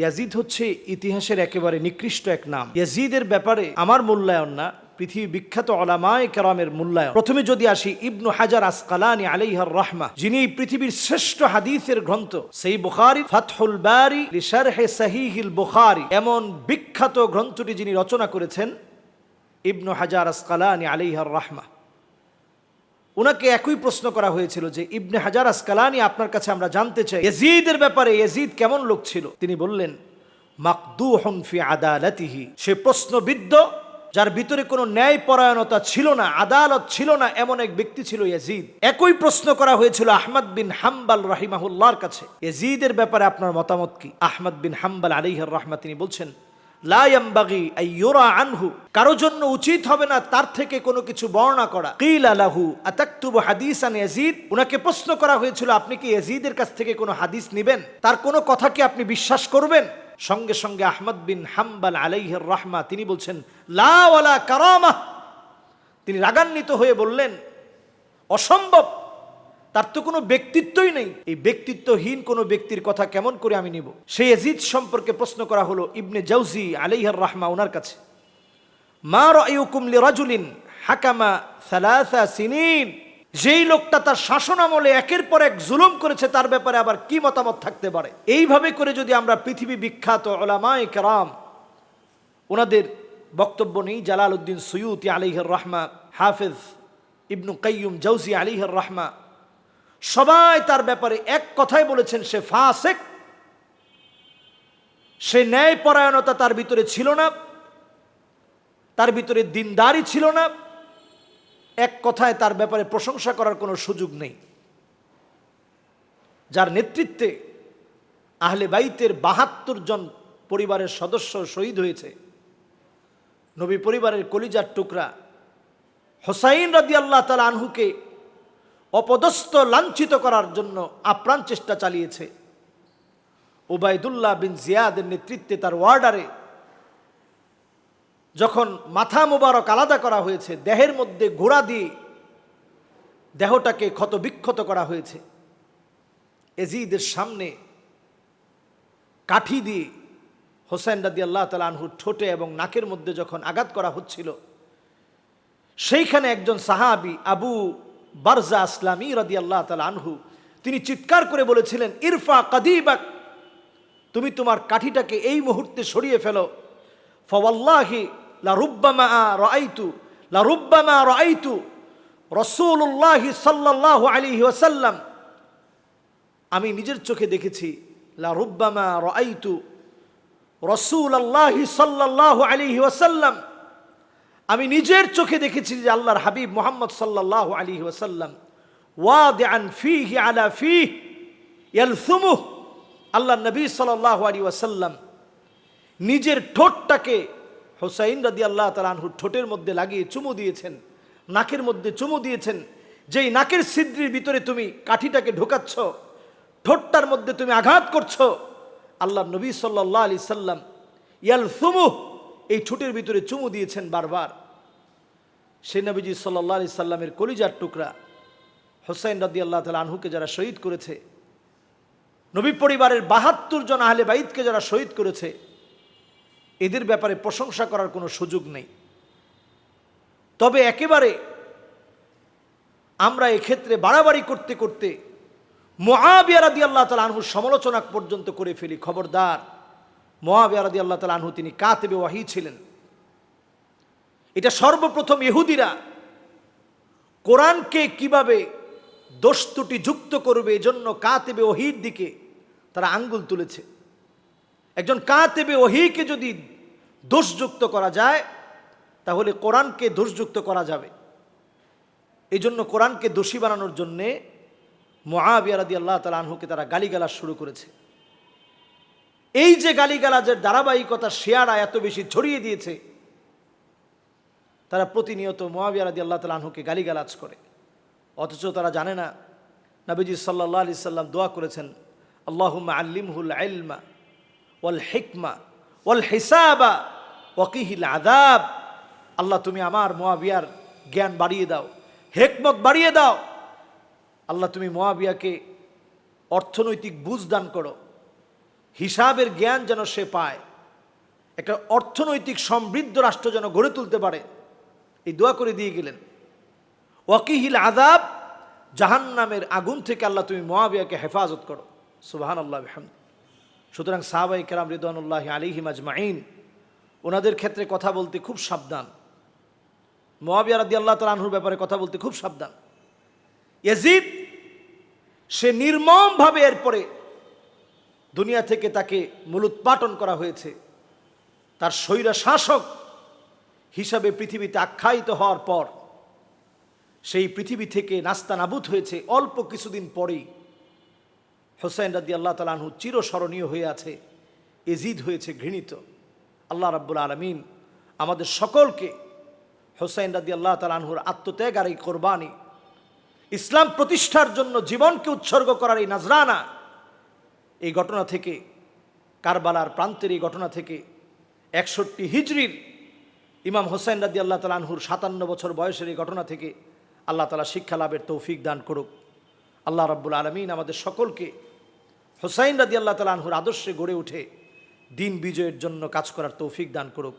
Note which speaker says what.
Speaker 1: Yazid হচ্ছে ইতিহাসের একেবারে নিকৃষ্ট এক নাম। ইয়াজিদের ব্যাপারে আমার মূল্যায়ন না পৃথিবী বিখ্যাত ওলামায় কেরামের মূল্যায়ন। প্রথমে যদি আসি ইবনু হাজার আসকালানি আলাইহার রহমা, যিনি পৃথিবীর শ্রেষ্ঠ হাদিসের গ্রন্থ, সেই বুখারি, ফাতহুল বারি লিশারহে সাহিহিল বুখারি, এমন বিখ্যাত গ্রন্থটি যিনি রচনা করেছেন, ইবনু হাজার আসকালানি আলাইহার রহমা। ওনাকে একই প্রশ্ন করা হয়েছিল যে ইবনে হাজার আসকালানি আপনার কাছে আমরা জানতে চাই, ইয়াজিদের ব্যাপারে ইয়াজিদ কেমন লোক ছিল? তিনি বললেন মাকদু ফি আদালতিহি। সে প্রশ্নবিদ্ধ, যার ভিতরে কোনো ন্যায় পরায়ণতা ছিল না, আদালত ছিল না, এমন এক ব্যক্তি ছিল ইয়াজিদ। একই প্রশ্ন করা হয়েছিল আহমদ বিন হাম্বাল রাহিমাহুল্লাহর কাছে। ইয়াজিদের ব্যাপারে আপনার মতামত কি? আহমদ বিন হাম্বাল আলিহর রহমা তিনি বলছেন লায়াম্বাগি আইয়ুরা আনহু। কারও জন্য উচিত হবে না তার থেকে কোনো কিছু বর্ণনা করা। কিল আলাহু আতাকতুবু হাদিসান ইয়াজিদ। উনাকে প্রশ্ন করা হয়েছিল, আপনি কি ইয়াজিদের কাছ থেকে কোনো হাদিস নেবেন? তার কোনো কথা কি আপনি বিশ্বাস করবেন? সঙ্গে সঙ্গে আহমদ বিন হাম্বাল আলাইহির রহমা, তিনি বলছেন, লা ওয়ালা কারামা তিনি রাগান্বিত হয়ে বললেন, অসম্ভব। তার তো কোনো ব্যক্তিত্বই নেই। এই ব্যক্তিত্বহীন কোনো ব্যক্তির কথা কেমন করে আমি নিব? সেই এজিদ সম্পর্কে প্রশ্ন করা হলো ইবনে জাউজি আলাইহার রাহমা ওনার কাছে। মা রায়ুকুম লিরাজুলিন হাকামা সালাসা সিনিন। যেই লোকটা তার শাসন আমলে একের পর এক জুলুম করেছে, তার ব্যাপারে আবার কি মতামত থাকতে পারে? এইভাবে করে যদি আমরা পৃথিবী বিখ্যাত ওলামায়ে কেরাম ওনাদের বক্তব্য নেই জালাল উদ্দিন সৈয়ুতি আলিহর রহমা, হাফেজ ইবনু কাইয়ুম জৌসি আলিহর রহমা সবাই তার ব্যাপারে এক কথাই বলেছেন, সে ফাসেক। সে ন্যায় পরায়ণতা তার ভিতরে ছিল না। তার ভিতরে দিনদারি ছিল না। এক কথায় তার ব্যাপারে প্রশংসা করার কোনো সুযোগ নেই। যার নেতৃত্বে আহলে বাইতের বাহাত্তর জন পরিবারের সদস্য শহীদ হয়েছে, নবী পরিবারের কলিজার টুকরা। হোসাইন রাদি আল্লাহ তালা আনহুকে অপদস্থ, লাঞ্ছিত করার জন্য আপ্রাণ চেষ্টা চালিয়েছে। ওবায়দুল্লাহ বিন জিয়াদের নেতৃত্বে তার ওয়ার্ডারে যখন মাথা মোবারক আলাদা করা হয়েছে, দেহের মধ্যে ঘোড়া দিয়ে দেহটাকে ক্ষতবিক্ষত করা হয়েছে, এজিদের সামনে কাঠি দিয়ে হোসেন রাদি আল্লাহ তালা আনহুর ঠোঁটে এবং নাকের মধ্যে যখন আঘাত করা হচ্ছিল, সেইখানে একজন সাহাবি আবু বারজা আসলামী রাদি আল্লাহ তালা আনহু, তিনি চিৎকার করে বলেছিলেন, ইরফা কাদিবাক, তুমি তোমার কাঠিটাকে এই মুহূর্তে সরিয়ে ফেলো। ফওয়াল্লাহি লা রুব্বামা রাআইতু লা রুব্বামা রাআইতু রাসূলুল্লাহি সাল্লাল্লাহু আলাইহি ওয়াসাল্লাম। আমি নিজের চোখে দেখেছি লা রুব্বামা রাআইতু রাসূলুল্লাহি সাল্লাল্লাহু আলাইহি ওয়াসাল্লাম আমি নিজের চোখে দেখেছি যে আল্লাহর হাবিব মোহাম্মদ সাল্লাল্লাহু আলাইহি ওয়াসাল্লাম, ওয়াদিআন ফীহি আলা ফীহ ইয়ালসুমুহ আল্লাহ নবী সাল্লাল্লাহু আলাইহি ওয়াসাল্লাম নিজের ঠোঁটটাকে হোসাইন রাদি আল্লাহ তালানহুর ঠোঁটের মধ্যে লাগিয়ে চুমু দিয়েছেন, নাকের মধ্যে চুমু দিয়েছেন, যেই নাকের ছিদ্রির ভিতরে তুমি কাঠিটাকে ঢোকাচ্ছ, ঠোঁটটার মধ্যে তুমি আঘাত করছ আল্লাহ নবী সাল্লাহ আলি সাল্লাম ইয়াল সুমুহ এই ঠোঁটের ভিতরে চুমু দিয়েছেন বারবার। সে নবীজি সাল্লাহ আলি সাল্লামের কলিজার টুকরা হোসাইন রাদি আল্লাহ তালা আনহুকে যারা শহীদ করেছে, নবী পরিবারের বাহাত্তর জন আহলে বাইদকে যারা শহীদ করেছে, এদের ব্যাপারে প্রশংসা করার কোনো সুযোগ নেই। তবে একেবারে আমরা এক্ষেত্রে বাড়াবাড়ি করতে করতে মহাবিয়ারাদি আল্লাহ তালা আনহুর সমালোচনা পর্যন্ত করে ফেলি। খবরদার মহাবিয়ারাদি আল্লাহ তালা আনহু তিনি কাতেবে ওয়াহি ছিলেন। এটা সর্বপ্রথম ইহুদিরা কোরআনকে কীভাবে দোস্তুটি যুক্ত করবে এজন্য কাতেবে ওহির দিকে তারা আঙ্গুল তুলেছে। একজন কাতেবে ওহিকে যদি দোষযুক্ত করা যায়, তাহলে কোরআনকে দোষযুক্ত করা যাবে। এই জন্য কোরআনকে দোষী বানানোর জন্যে মহাবিয়ারাদি আল্লাহ তালা আনহুকে তারা গালিগালাজ শুরু করেছে। এই যে গালিগালাজের ধারাবাহিকতা শেয়ারা এত বেশি ছড়িয়ে দিয়েছে, তারা প্রতিনিয়ত মহাবিয়ারাদি আল্লাহ তালা আনহুকে গালিগালাজ করে। অথচ তারা জানে না, নবীজি সাল্লাহ আলি সাল্লাম দোয়া করেছেন, আল্লাহুম্মা আল্লিমহুল আলমা ওয়াল হিকমা ওয়াল হিসাবা ওয়াকিহিল আদাব আল্লাহ, তুমি আমার মোয়াবিয়ার জ্ঞান বাড়িয়ে দাও, হেকমত বাড়িয়ে দাও। আল্লাহ, তুমি মোয়াবিয়াকে অর্থনৈতিক বুঝ দান করো। হিসাবের জ্ঞান যেন সে পায়, একটা অর্থনৈতিক সমৃদ্ধ রাষ্ট্র যেন গড়ে তুলতে পারে। এই দোয়া করে দিয়ে গেলেন। ওয়াকিহিল আদাব জাহান্নামের আগুন থেকে আল্লাহ তুমি মহাবিয়াকে হেফাজত করো। সুবাহান আল্লাহ হামদ সুতরাং সাহাবাই কেরাম রিদানুল্লাহ আলিহিম আজমাইন, ওনাদের ক্ষেত্রে কথা বলতে খুব সাবধান। মোয়াবিয়া রাদি আল্লাহ তাল আনহুর ব্যাপারে কথা বলতে খুব সাবধান। ইয়াজিদ, সে নির্মমভাবে এরপরে দুনিয়া থেকে তাকে মূলোৎপাটন করা হয়েছে। তার স্বৈরা শাসক হিসাবে পৃথিবীতে আখ্যায়িত হওয়ার পর সেই পৃথিবী থেকে নাস্তা নাবুদ হয়েছে। অল্প কিছুদিন পরেই হোসেন রাদি আল্লাহ তালাহু চিরস্মরণীয় হয়ে আছে, এজিদ হয়েছে, ঘৃণিত। আল্লাহ রাব্বুল আলমিন আমাদের সকলকে হোসেন রাদি আল্লাহ তালাহুর আত্মত্যাগ আর এই কোরবানি, ইসলাম প্রতিষ্ঠার জন্য জীবনকে উৎসর্গ করার এই নাজরানা এই ঘটনা থেকে, কারবালার প্রান্তের এই ঘটনা থেকে একষট্টি হিজড়ির ইমাম হোসেন রাদি আল্লাহ তালা আনহুর সাতান্ন বছর বয়সের এই ঘটনা থেকে আল্লাহ তালা শিক্ষা লাভের তৌফিক দান করুক। আল্লাহ রাব্বুল আলমিন আমাদের সকলকে হোসাইন রাদি আল্লাহ তালা আনহুর আদর্শে গড়ে উঠে দিন বিজয়ের জন্য কাজ করার তৌফিক দান করুক।